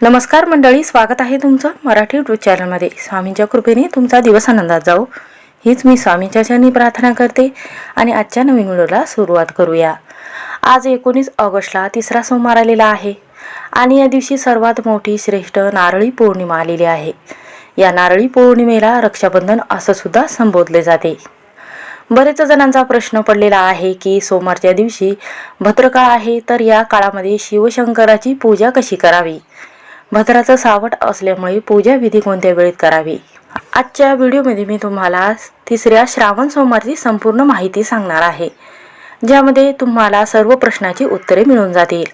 नमस्कार मंडळी स्वागत आहे तुमचं मराठी यूट्यूब चॅनलमध्ये स्वामींच्या कृपेने तुमचा दिवस आनंदात जाऊ हीच मी स्वामींच्या चरणी प्रार्थना करते आणि आजच्या नवीन व्हिडिओला सुरुवात करूया. आज एकोणीस ऑगस्टला तिसरा सोमवार आलेला आहे आणि या दिवशी सर्वात मोठी श्रेष्ठ नारळी पौर्णिमा आलेली आहे. या नारळी पौर्णिमेला रक्षाबंधन असं सुद्धा संबोधले जाते. बरेच जणांचा प्रश्न पडलेला आहे की सोमवारच्या दिवशी भद्रकाळ आहे तर या काळामध्ये शिवशंकराची पूजा कशी करावी? भद्राचं सावट असल्यामुळे पूजा विधी कोणत्या वेळेत करावी? आजच्या व्हिडिओमध्ये मी तुम्हाला तिसऱ्या श्रावण सोमवारची संपूर्ण माहिती सांगणार आहे ज्यामध्ये तुम्हाला सर्व प्रश्नाची उत्तरे मिळून जातील.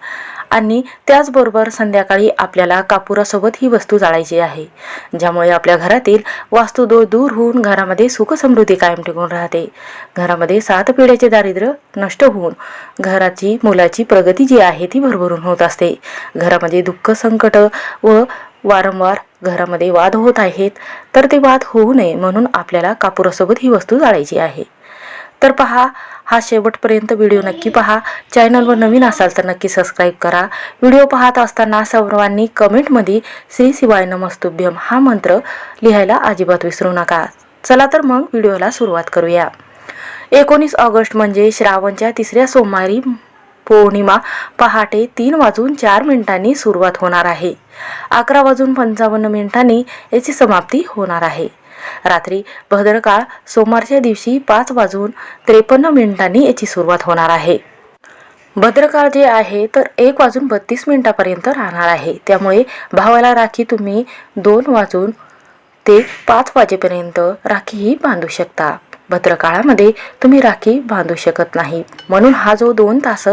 आणि त्याचबरोबर संध्याकाळी आपल्याला कापुरासोबत ही वस्तू जाळायची आहे ज्यामुळे आपल्या घरातील वास्तुदोष दूर होऊन घरामध्ये सुख समृद्धी कायम टिकून राहते. घरामध्ये सात पिढ्याचे दारिद्र्य नष्ट होऊन घराची मुलाची प्रगती जी आहे ती भरभरून होत असते. घरामध्ये दुःख संकट व वारंवार घरामध्ये वाद होत आहेत तर ते वाद होऊ नये म्हणून आपल्याला कापुरासोबत ही वस्तू जाळायची आहे. तर पहा हा शेवटपर्यंत व्हिडिओ नक्की पहा. चॅनलवर नवीन असाल तर नक्की सबस्क्राईब करा. व्हिडिओ पाहत असताना सर्वांनी कमेंटमध्ये श्री शिवाय नमस्तुभ्यम हा मंत्र लिहायला अजिबात विसरू नका. चला तर मग व्हिडिओला सुरुवात करूया. एकोणीस ऑगस्ट म्हणजे श्रावणच्या तिसऱ्या सोमवारी पौर्णिमा पहाटे तीन वाजून चार मिनिटांनी सुरुवात होणार आहे. अकरा वाजून पंचावन्न मिनिटांनी याची समाप्ती होणार आहे. रात्री भद्रकाळ सोमवारच्या दिवशी पाच वाजून त्रेपन्न मिनिटांनी याची सुरुवात होणार आहे. भद्रकाळ जे आहे तर एक वाजून बत्तीस मिनिटापर्यंत राहणार आहे. त्यामुळे भावाला राखी तुम्ही दोन वाजून ते पाच वाजेपर्यंत राखी ही बांधू शकता. भद्रकाळामध्ये तुम्ही राखी बांधू शकत नाही. म्हणून हा जो दोन तास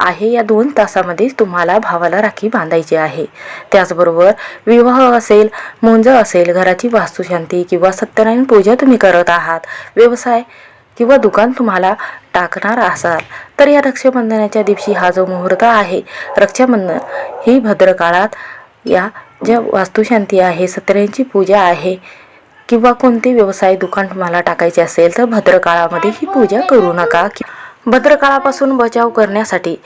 आहे या दोन तासामध्ये तुम्हाला भावाला राखी बांधायची आहे. त्याचबरोबर विवाह असेल मुंज असेल घराची वास्तुशांती किंवा सत्यनारायण पूजा तुम्ही करत आहात व्यवसाय किंवा दुकान तुम्हाला टाकणार असाल तर या रक्षाबंधनाच्या दिवशी हा जो मुहूर्त आहे रक्षाबंधन ही भद्रकाळात या ज्या वास्तुशांती आहे सत्यनारायणची पूजा आहे किंवा कोणते व्यवसाय दुकान तुम्हाला टाकायचे असेल तर भद्रकाळामध्ये ही पूजा करू नका. भद्रकाळापासून बचाव करण्यासाठी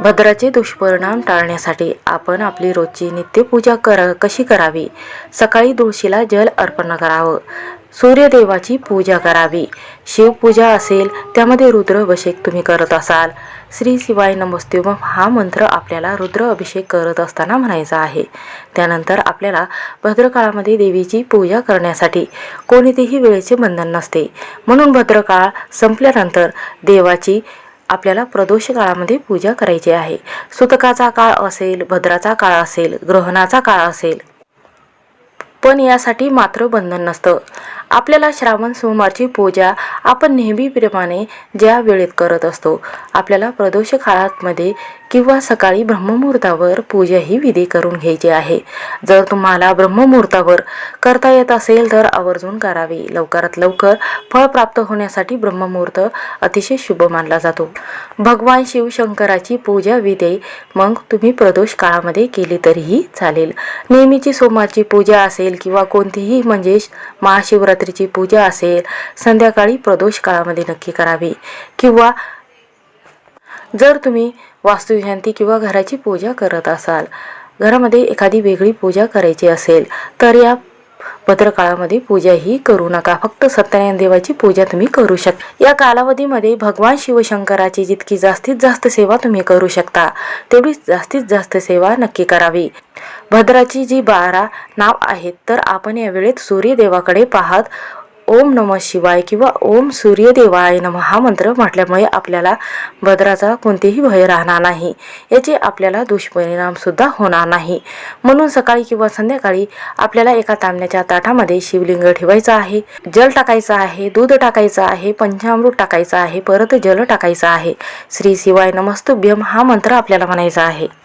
भद्राचे दुष्परिणाम टाळण्यासाठी आपण आपली रोजची नित्यपूजा कर कशी करावी? सकाळी तुळशीला जल अर्पण करावं. सूर्यदेवाची पूजा करावी. शिवपूजा असेल त्यामध्ये रुद्र अभिषेक तुम्ही करत असाल. श्री शिवाय नमस्तेवम हा मंत्र आपल्याला रुद्र अभिषेक करत असताना म्हणायचा आहे. त्यानंतर आपल्याला भद्रकाळामध्ये देवीची पूजा करण्यासाठी कोणतेही वेळेचे बंधन नसते. म्हणून भद्रकाळ संपल्यानंतर देवाची आपल्याला प्रदोष काळामध्ये पूजा करायची आहे. सुतकाचा काळ असेल भद्राचा काळ असेल ग्रहणाचा काळ असेल. पण यासाठी मात्र बंधन नसतं. आपल्याला श्रावण सोमवारची पूजा आपण नेहमीप्रमाणे ज्या वेळेत करत असतो. आपल्याला प्रदोष काळामध्ये किंवा सकाळी ब्रह्ममुहूर्तावर पूजा ही विधी करून घ्यायची आहे. जर तुम्हाला ब्रह्ममुहूर्तावर करता येत असेल तर आवर्जून करावी. लवकरात लवकर फळ प्राप्त होण्यासाठी ब्रह्ममुहूर्त अतिशय शुभ मानला जातो. भगवान शिवशंकराची पूजा विधी मग तुम्ही प्रदोष काळामध्ये केली तरीही चालेल. नेहमीची सोमवारची पूजा असेल किंवा कोणतीही म्हणजे रात्रीची पूजा असेल संध्याकाळी प्रदोष काळामध्ये नक्की करावी. किंवा जर तुम्ही वास्तुशांती किंवा घराची पूजा करत असाल घरामध्ये एखादी वेगळी पूजा करायची असेल तर या भद्रकाळामध्ये पूजा ही करू नका. फक्त सत्यनारायण देवाची पूजा तुम्ही करू शकता या कालावधीमध्ये भगवान शिवशंकराची जितकी जास्तीत जास्त सेवा तुम्ही करू शकता तेवढी जास्तीत जास्त सेवा नक्की करावी. भद्राची जी बारा नाव आहेत तर आपण या वेळेत सूर्यदेवाकडे पाहत ओम नम शिवाय किंवा ओम सूर्यदेवाय नम हा मंत्र म्हटल्यामुळे आपल्याला भद्राचा कोणतेही भय राहणार नाही. याचे आपल्याला दुष्परिणामसुद्धा होणार नाही. म्हणून सकाळी किंवा संध्याकाळी आपल्याला एका तांब्याच्या ताटामध्ये शिवलिंग ठेवायचं आहे. जल टाकायचं आहे दूध टाकायचं आहे पंचामृत टाकायचं आहे परत जल टाकायचं आहे. श्री शिवाय नमस्तुभ्यम हा मंत्र आपल्याला म्हणायचा आहे.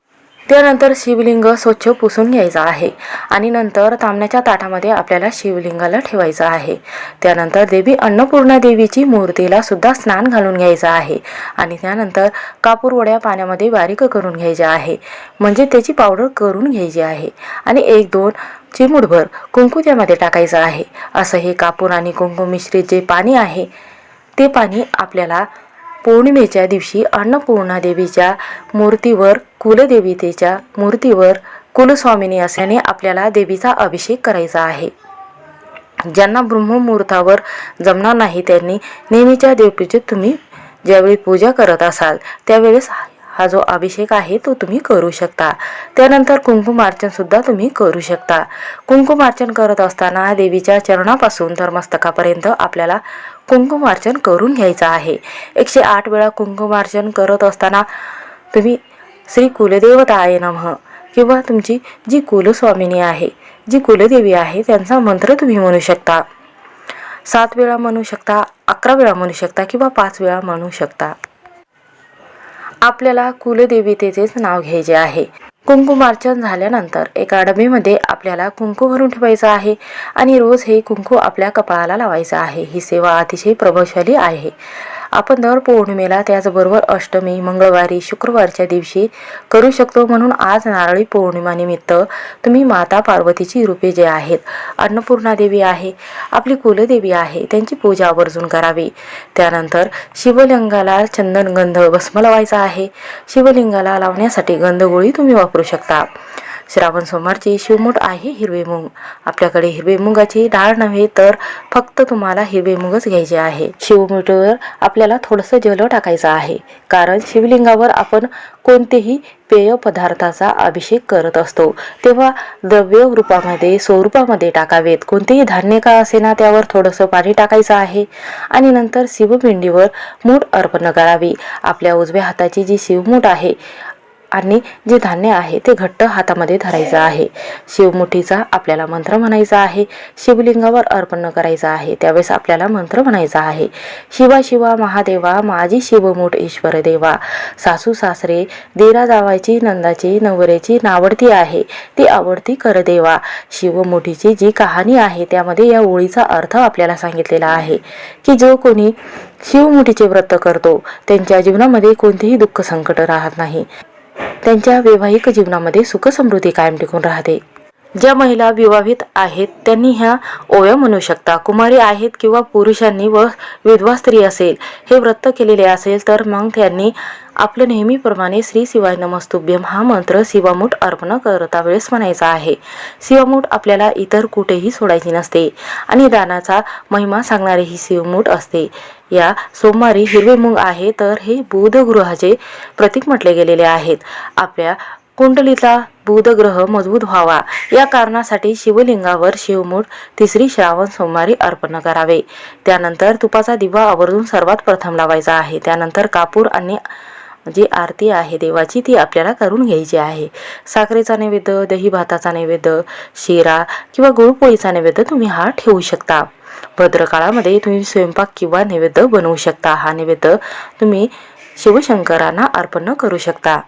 त्यानंतर शिवलिंग स्वच्छ पुसून घ्यायचं आहे. आणि नंतर तांबण्याच्या ताटामध्ये आपल्याला शिवलिंगाला ठेवायचं आहे. त्यानंतर देवी अन्नपूर्णा देवीची मूर्तीला सुद्धा स्नान घालून घ्यायचं आहे. आणि त्यानंतर कापूर वड्या पाण्यामध्ये बारीक करून घ्यायच्या आहे. म्हणजे त्याची पावडर करून घ्यायची आहे. आणि एक दोन चिमूटभर कुंकू त्यामध्ये टाकायचं आहे. असं हे कापूर आणि कुंकू मिश्रित जे पाणी आहे ते पाणी आपल्याला पौर्णिमेच्या दिवशी अन्नपूर्णा देवीच्या मूर्तीवर कुलदेवतेच्या मूर्तीवर कुलस्वामिनी असल्याने आपल्याला देवीचा अभिषेक करायचा आहे. ज्यांना ब्रह्ममुहूर्तावर जमणार नाही त्यांनी नेहमीच्या देवपूजेत तुम्ही ज्यावेळी पूजा करत असाल त्यावेळेस हा जो अभिषेक आहे तो तुम्ही करू शकता. त्यानंतर कुंकुमार्चन सुद्धा तुम्ही करू शकता. कुंकुमार्चन करत असताना देवीच्या चरणापासून तर मस्तकापर्यंत आपल्याला कुंकुमार्चन करून घ्यायचं आहे. एकशे आठ वेळा कुंकुमार्चन करत असताना तुम्ही श्री कुलदेवता आहे नमः किंवा तुमची जी कुलस्वामिनी आहे जी कुलदेवी आहे त्यांचा मंत्र तुम्ही म्हणू शकता. सात वेळा म्हणू शकता अकरा वेळा म्हणू शकता किंवा पाच वेळा म्हणू शकता. आपल्याला कुलदेवतेचेच नाव घ्यायचे आहे. कुंकुमार्चन झाल्यानंतर एका डबेमध्ये आपल्याला कुंकू भरून ठेवायचं आहे आणि रोज हे कुंकू आपल्या कपाळाला लावायचं आहे. ही सेवा अतिशय प्रभावशाली आहे. आपण दर पौर्णिमेला त्याचबरोबर अष्टमी मंगळवारी शुक्रवारच्या दिवशी करू शकतो. म्हणून आज नारळी पौर्णिमानिमित्त तुम्ही माता पार्वतीची रूपे जे आहेत अन्नपूर्णा देवी आहे आपली कुलदेवी आहे त्यांची पूजा आवर्जून करावी. त्यानंतर शिवलिंगाला चंदन गंध भस्म लावायचा आहे. शिवलिंगाला लावण्यासाठी गंधगोळी तुम्ही वापरू शकता. श्रावण सोमवारची शिवमूठ आहे हिरवे मूग. आपल्याकडे हिरवे मुगाची डाळ नव्हे तर फक्त तुम्हाला हिरवे मूगच घ्यायचे आहे. शिवमुठीवर आपल्याला थोडंसं जल टाकायचं आहे. कारण शिवलिंगावर आपण कोणतेही पेय पदार्थाचा अभिषेक करत असतो. तेव्हा द्रव्य रूपामध्ये स्वरूपामध्ये टाकावेत. कोणतेही धान्य का असेना त्यावर थोडंसं पाणी टाकायचं आहे. आणि नंतर शिवपिंडीवर मूठ अर्पण करावी. आपल्या उजव्या हाताची जी शिवमूठ आहे आणि जे धान्य आहे ते घट्ट हातामध्ये धरायचं आहे. शिवमुठीचा आपल्याला मंत्र म्हणायचा आहे. शिवलिंगावर अर्पण करायचं आहे. त्यावेळेस आपल्याला मंत्र म्हणायचा आहे. शिवा शिवा महादेवा माझी शिवमुठ ईश्वर देवा. सासू सासरे देरा जावायची नंदाची नवरेची नावडती आहे. ती आवडती कर देवा शिवमुठीची जी कहाणी आहे त्यामध्ये या ओळीचा अर्थ आपल्याला सांगितलेला आहे. की जो कोणी शिवमुठीचे व्रत करतो त्यांच्या जीवनामध्ये कोणतेही दुःख संकट राहत नाही. त्यांच्या वैवाहिक जीवनामध्ये सुखसमृद्धी कायम टिकून राहते. ज्या महिला विवाहित आहेत त्यांनी ह्या ओव्या म्हणू शकता. कुमारी आहेत किंवा पुरुषांनी व विधवा स्त्री असेल हे व्रत केलेले असेल तर मग त्यांनी आपलं नेहमीप्रमाणे श्री शिवाय नमस्तुभ्यम हा मंत्र शिवामूठ अर्पण करता वेळेस म्हणायचा आहे. शिवामूठ आपल्याला इतर कुठेही सोडायची नसते आणि दानाचा महिमा सांगणारी ही शिवमूठ असते. या सोमवारी हिरवे मूग आहे तर हे बुधगृहाचे प्रतीक म्हटले गेलेले आहेत. आपल्या कुंडलीचा बुधग्रह मजबूत व्हावा. या कारणासाठी शिवलिंगावर शिवमूठ तिसरी श्रावण सोमवारी अर्पण करावे. त्यानंतर तुपाचा दिवा आवर्जून सर्वात प्रथम लावायचा आहे. त्यानंतर कापूर आणि जी आरती आहे देवाची ती आपल्याला करून घ्यायची आहे. साखरेचा नैवेद्य दही भाताचा नैवेद्य शिरा किंवा गुळपोळीचा नैवेद्य तुम्ही हा ठेवू शकता. भद्रकाळामध्ये तुम्ही स्वयंपाक किंवा नैवेद्य बनवू शकता. हा नैवेद्य तुम्ही शिवशंकरांना अर्पण करू शकता.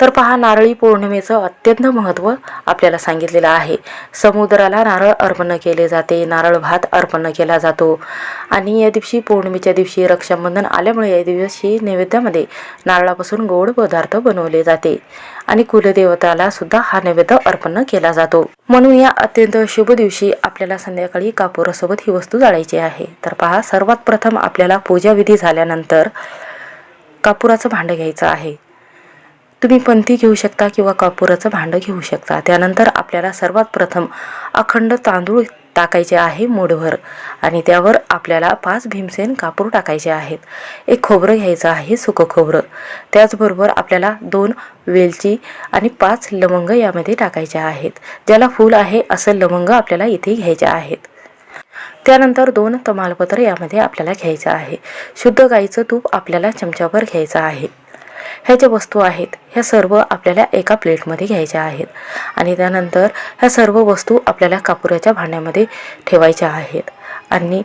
तर पहा नारळी पौर्णिमेचं अत्यंत महत्त्व आपल्याला सांगितलेलं आहे. समुद्राला नारळ अर्पण केले जाते नारळ भात अर्पण केला जातो. आणि या दिवशी पौर्णिमेच्या दिवशी रक्षाबंधन आल्यामुळे या दिवशी नैवेद्यामध्ये नारळापासून गोड पदार्थ बनवले जाते. आणि कुलदेवताला सुद्धा हा नैवेद्य अर्पण केला जातो. म्हणून या अत्यंत शुभ दिवशी आपल्याला संध्याकाळी कापुरासोबत ही वस्तू जाळायची आहे. तर पहा सर्वात प्रथम आपल्याला पूजाविधी झाल्यानंतर कापुराचं भांडं घ्यायचं आहे. तुम्ही पंथी घेऊ शकता किंवा कापुराचं भांडं घेऊ शकता. त्यानंतर आपल्याला सर्वात प्रथम अखंड तांदूळ टाकायचे आहे मूठभर आणि त्यावर आपल्याला पाच भीमसेन कापूर टाकायचे आहेत. एक खोबरं घ्यायचं आहे सुकं खोबरं. त्याचबरोबर आपल्याला दोन वेलची आणि पाच लवंग यामध्ये टाकायचे आहेत. ज्याला फूल आहे असं लवंग आपल्याला इथे घ्यायचे आहेत. त्यानंतर दोन तमालपत्र यामध्ये आपल्याला घ्यायचं आहे. शुद्ध गाईचं तूप आपल्याला चमच्यावर घ्यायचं आहे. ह्या ज्या वस्तू आहेत ह्या सर्व आपल्याला एका प्लेटमध्ये घ्यायच्या आहेत. आणि त्यानंतर ह्या सर्व वस्तू आपल्याला कापुराच्या भांड्यामध्ये ठेवायच्या आहेत. आणि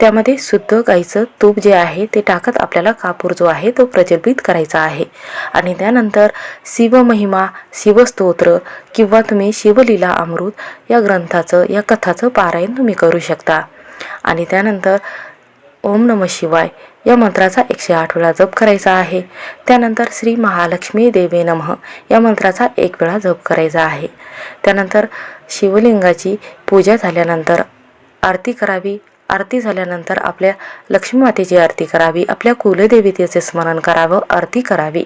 त्यामध्ये शुद्ध गाईचं तूप जे आहे ते टाकत आपल्याला कापूर जो आहे तो प्रज्वलित करायचा आहे. आणि त्यानंतर शिवमहिमा शिवस्तोत्र किंवा तुम्ही शिवलीला अमृत या ग्रंथाचं या कथाचं पारायण तुम्ही करू शकता. आणि त्यानंतर ओम नम शिवाय या मंत्राचा एकशे आठ वेळा जप करायचा आहे. त्यानंतर श्री महालक्ष्मी देवे नमः या मंत्राचा एक वेळा जप करायचा आहे. त्यानंतर शिवलिंगाची पूजा झाल्यानंतर आरती करावी. आरती झाल्यानंतर आपल्या लक्ष्मी मातेची आरती करावी आपल्या कुलदेवतेचे स्मरण करावं आरती करावी.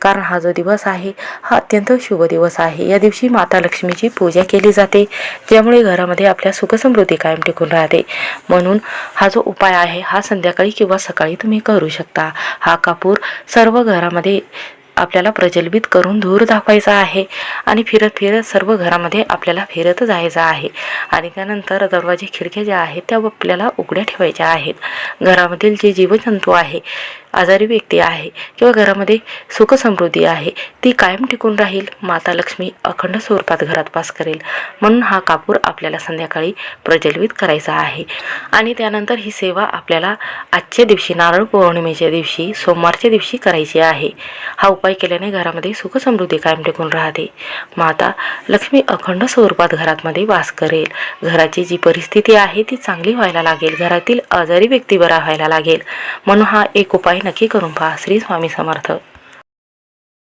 कारण हा जो दिवस आहे हा अत्यंत शुभ दिवस आहे. या दिवशी माता लक्ष्मीची पूजा केली जाते ज्यामुळे घरामध्ये आपल्या सुखसमृद्धी कायम टिकून राहते. म्हणून हा जो उपाय आहे हा संध्याकाळी किंवा सकाळी तुम्ही करू शकता. हा कापूर सर्व घरामध्ये आपल्याला प्रज्वलित करून धूर दाखवायचा आहे आणि फिरत फिरत सर्व घरामध्ये आपल्याला फिरत जायचं आहे. आणि त्यानंतर दरवाजे खिडक्या ज्या आहेत त्या आपल्याला उघड्या ठेवायच्या आहेत. घरामधील जे जीवजंतू आहे आजारी व्यक्ती आहे किंवा घरामध्ये सुखसमृद्धी आहे ती कायम टिकून राहील माता लक्ष्मी अखंड स्वरूपात घरात वास करेल. म्हणून हा कापूर आपल्याला संध्याकाळी प्रज्वलित करायचा आहे. आणि त्यानंतर ही सेवा आपल्याला आजच्या दिवशी नारळ पौर्णिमेच्या दिवशी सोमवारच्या दिवशी करायची आहे. हा उपाय केल्याने घरामध्ये सुखसमृद्धी कायम टिकून राहते. माता लक्ष्मी अखंड स्वरूपात घरातमध्ये वास करेल. घराची जी परिस्थिती आहे ती चांगली व्हायला लागेल. घरातील आजारी व्यक्ती बरा व्हायला लागेल. म्हणून हा एक उपाय नक्की करून पहा. श्री स्वामी समर्थ.